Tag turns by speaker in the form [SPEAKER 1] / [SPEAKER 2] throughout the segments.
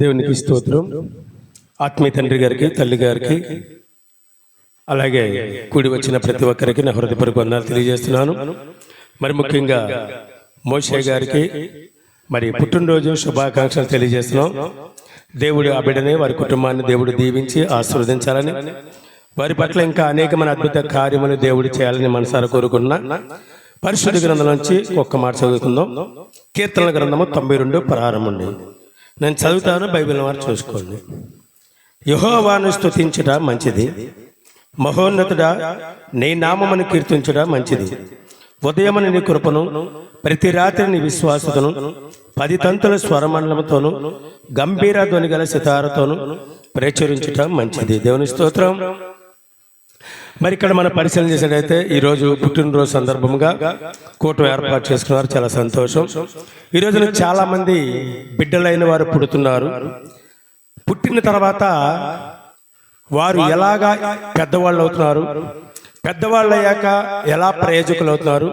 [SPEAKER 1] దేవునికి స్తోత్రం. ఆత్మీయ తండ్రి గారికి తల్లి గారికి అలాగే కూడి వచ్చిన ప్రతి ఒక్కరికి నా హృదయపూర్వక వందనాలు తెలియజేస్తున్నాను. మరి ముఖ్యంగా మోషే గారికి మరి పుట్టినరోజు శుభాకాంక్షలు తెలియజేస్తున్నాం. దేవుడు ఆ బిడ్డని వారి కుటుంబాన్ని దేవుడు దీవించి ఆశీర్వదించాలని వారి పట్ల ఇంకా అనేకమైన అద్భుత కార్యములు దేవుడు చేయాలని మనసారా కోరుకుంటున్నా. పరిశుద్ధ గ్రంథం నుంచి ఒక్క మాట చదువుకుందాం. కీర్తనల గ్రంథము తొంభై రెండు ప్రారంభం నేను చదువుతాను బైబిల్ వారు చూసుకోండి. యహోవాను స్తుతించుట మంచిది. మహోన్నతుడా నీ నామమును కీర్తించడం మంచిది. ఉదయమున నీ కృపను ప్రతి రాత్రి నీ విశ్వాసతను పది తంతుల స్వరమండలముతోను గంభీర ధ్వని గల సితారతోను ప్రచురించటం మంచిది. దేవుని స్తోత్రం. మరి ఇక్కడ మనం పరిశీలన చేసినట్టయితే ఈరోజు పుట్టినరోజు సందర్భంగా కూటమి ఏర్పాటు చేసుకున్నారు. చాలా సంతోషం. ఈ రోజున చాలా మంది బిడ్డలైన వారు పుడుతున్నారు. పుట్టిన తర్వాత వారు ఎలాగా పెద్దవాళ్ళు అవుతున్నారు? పెద్దవాళ్ళు అయ్యాక ఎలా ప్రయోజకులు అవుతున్నారు?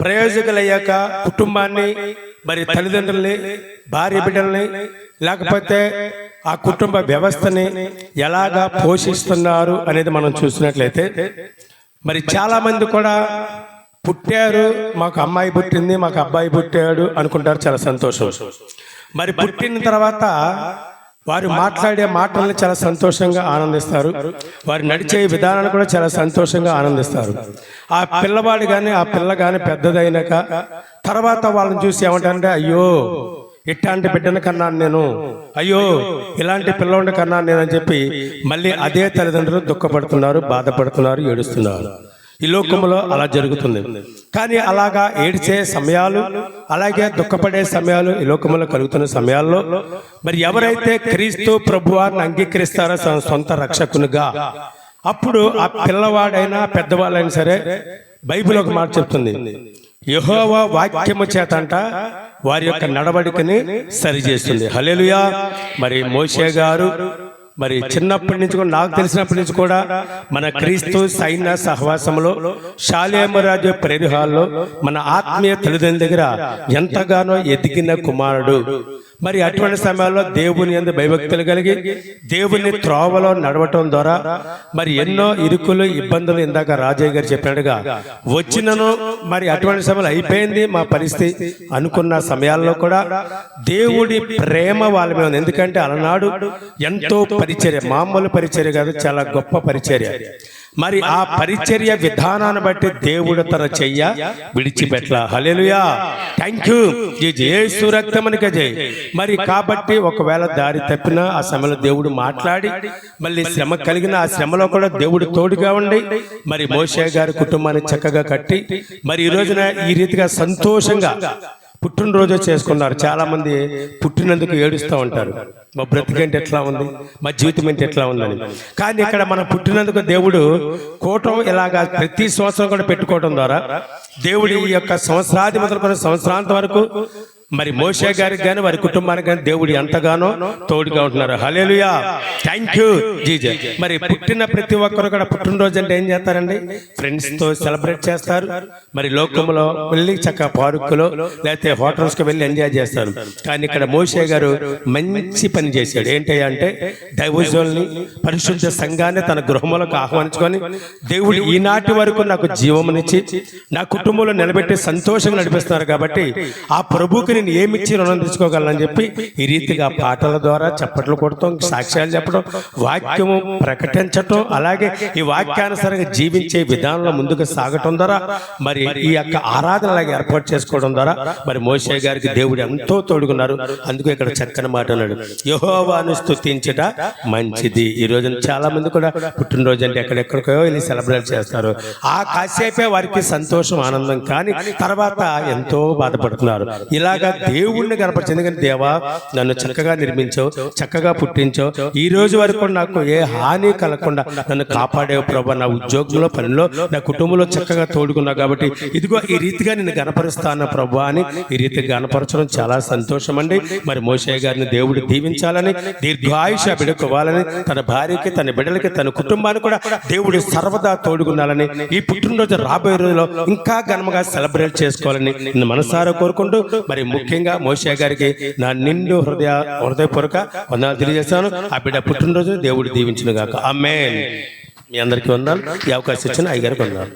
[SPEAKER 1] ప్రయోజకులు అయ్యాక కుటుంబాన్ని మరి తల్లిదండ్రుల్ని భార్య బిడ్డల్ని లేకపోతే ఆ కుటుంబ వ్యవస్థని ఎలాగా పోషిస్తున్నారు అనేది మనం చూసినట్లయితే మరి చాలా మంది కూడా పుట్టారు మాకు అమ్మాయి పుట్టింది మాకు అబ్బాయి పుట్టాడు అనుకుంటారు చాలా సంతోషం. మరి పుట్టిన తర్వాత వారు మాట్లాడే మాటల్ని చాలా సంతోషంగా ఆనందిస్తారు. వారు నడిచే విధానాన్ని కూడా చాలా సంతోషంగా ఆనందిస్తారు. ఆ పిల్లవాడు కానీ ఆ పిల్ల కానీ పెద్దదైనాక తర్వాత వాళ్ళని చూసి ఏమంటారంటే అయ్యో ఇట్లాంటి బిడ్డను కన్నాను నేను. అయ్యో ఇలాంటి పిల్లవాడిని కన్నాను నేను అని చెప్పి మళ్ళీ అదే తల్లిదండ్రులు దుఃఖపడుతున్నారు బాధపడుతున్నారు ఏడుస్తున్నారు. ఈ లోకంలో అలా జరుగుతుంది. కానీ అలాగా ఏడ్చే సమయాలు అలాగే దుఃఖపడే సమయాలు ఈ లోకంలో కలుగుతున్న సమయాల్లో మరి ఎవరైతే క్రీస్తు ప్రభువారిని అంగీకరిస్తారో తన సొంత రక్షకునిగా అప్పుడు ఆ పిల్లవాడైనా పెద్దవాళ్ళైనా సరే బైబిల్ ఒక మాట చెప్తుంది. యహోవా వాక్యము చేతంట వారి యొక్క నడవడికని సరిచేస్తుంది. హల్లెలూయా. మరి మోషే గారు మరి చిన్నప్పటి నుంచి కూడా నాకు తెలిసినప్పటి నుంచి కూడా మన క్రీస్తు సైన్య సహవాసంలో శాలేమరాజు ప్రేరుహాల్లో మన ఆత్మీయ తల్లిదండ్రుల దగ్గర ఎంతగానో ఎదిగిన కుమారుడు. మరి అటువంటి సమయాల్లో దేవుని ఎందు భయభక్తులు కలిగి దేవుని త్రోవలో నడవటం ద్వారా మరి ఎన్నో ఇరుకులు ఇబ్బందులు ఇందాక రాజయ్య గారు చెప్పినట్టుగా వచ్చినను మరి అటువంటి సమయంలో అయిపోయింది మా పరిస్థితి అనుకున్న సమయాల్లో కూడా దేవుడి ప్రేమ వాళ్ళ మీద ఉంది. ఎందుకంటే అలనాడు ఎంతో పరిచర్య మామూలు పరిచర్య కాదు చాలా గొప్ప పరిచర్య. మరి ఆ పరిచర్య విధానాన్ని బట్టి దేవుడు తన చెయ్య విడిచిపెట్ల. హల్లెలూయా. థ్యాంక్ యూ జేసు రక్తమనిక జై మరి కాబట్టి ఒకవేళ దారి తప్పినా ఆ సమయంలో దేవుడు మాట్లాడి మళ్ళీ శ్రమ కలిగిన ఆ శ్రమలో కూడా దేవుడు తోడుగా ఉండి మరి మోషే గారి కుటుంబాన్ని చక్కగా కట్టి మరి ఈ రోజున ఈ రీతిగా సంతోషంగా పుట్టినరోజు చేసుకున్నారు. చాలా మంది పుట్టినందుకు ఏడుస్తూ ఉంటారు. మా బ్రతికేంటి ఎట్లా ఉంది? మా జీవితం ఏంటి ఎట్లా ఉందని. కానీ ఇక్కడ మనం పుట్టినందుకు దేవుడు కూటం ఇలాగా ప్రతి సంవత్సరం కూడా పెట్టుకోవడం ద్వారా దేవుడి ఈ యొక్క సంవత్సరాది మొదలుకొని సంవత్సరాంత వరకు మరి మోషే గారికి కానీ వారి కుటుంబానికి కానీ దేవుడు ఎంతగానో తోడుగా ఉంటున్నారు. హలేలుయా థ్యాంక్ యూ జీజే. మరి పుట్టిన ప్రతి ఒక్కరు కూడా పుట్టినరోజు అంటే ఏం చేస్తారండి? ఫ్రెండ్స్తో సెలబ్రేట్ చేస్తారు. మరి లోకంలో వెళ్ళి చక్క పార్కులో లేకపోతే హోటల్స్కి వెళ్ళి ఎంజాయ్ చేస్తారు. కానీ ఇక్కడ మోషే గారు మంచి పని చేశాడు. ఏంటి అంటే దైవజోల్ని పరిశుద్ధ సంఘాన్ని తన గృహములకు ఆహ్వానించుకొని దేవుడు ఈనాటి వరకు నాకు జీవమునిచ్చి నా కుటుంబంలో నిలబెట్టి సంతోషంగా నడిపిస్తున్నారు కాబట్టి ఆ ప్రభుకి నేను ఏమిచ్చి రుణం తెచ్చుకోగలనని చెప్పి ఈ రీతిగా పాటల ద్వారా చప్పట్లు కొడతాం సాక్ష్యాలు చెప్పడం వాక్యము ప్రకటించటం అలాగే ఈ వాక్యానుసారంగా జీవించే విధానంలో ముందుకు సాగటం ద్వారా మరి ఈ యొక్క ఆరాధనలాగా ఏర్పాటు చేసుకోవడం ద్వారా మరి మోసే గారికి దేవుడు ఎంతో తోడుకున్నారు అందుకే ఇక్కడ చక్కని మాట అన్నాడు. యహోవాను స్థుతించట మంచిది. ఈ రోజున చాలా మంది కూడా పుట్టినరోజు అంటే ఎక్కడెక్కడికో వెళ్ళి సెలబ్రేట్ చేస్తారు. ఆ కాసేపే వారికి సంతోషం ఆనందం కానీ తర్వాత ఎంతో బాధపడుతున్నారు. ఇలాగ దేవుణ్ణి కనపరచు ఎందుకంటే దేవా నన్ను చక్కగా నిర్మించావు చక్కగా పుట్టించావు. ఈ రోజు వరకు నాకు ఏ హాని కలగకుండా నన్ను కాపాడే ప్రభా. నా ఉద్యోగంలో పనిలో నా కుటుంబంలో చక్కగా తోడుకున్నావు కాబట్టి ఇదిగో ఈ రీతిగా నేను గనపరుస్తాను ప్రభా అని ఈ రీతి గనపరచడం చాలా సంతోషం అండి. మరి మోషయ్య గారిని దేవుడు దీవించాలని దీర్ఘాయుష బిడుకోవాలని తన భార్యకి తన బిడ్డలకి తన కుటుంబానికి కూడా దేవుడు సర్వదా తోడుకున్నాలని ఈ పుట్టినరోజు రాబోయే రోజులో ఇంకా ఘనంగా సెలబ్రేట్ చేసుకోవాలని మనసారా కోరుకుంటూ మరి ముఖ్యంగా మోషే గారికి నా నిండు హృదయ హృదయపూర్వక వందనాలు తెలియజేస్తాను. ఆ బిడ్డ పుట్టినరోజు దేవుడు దీవించిన గాక. అమ్మే మీ అందరికీ వందాలు ఈ అవకాశం ఇచ్చిన అయ్యగారికి వందాలు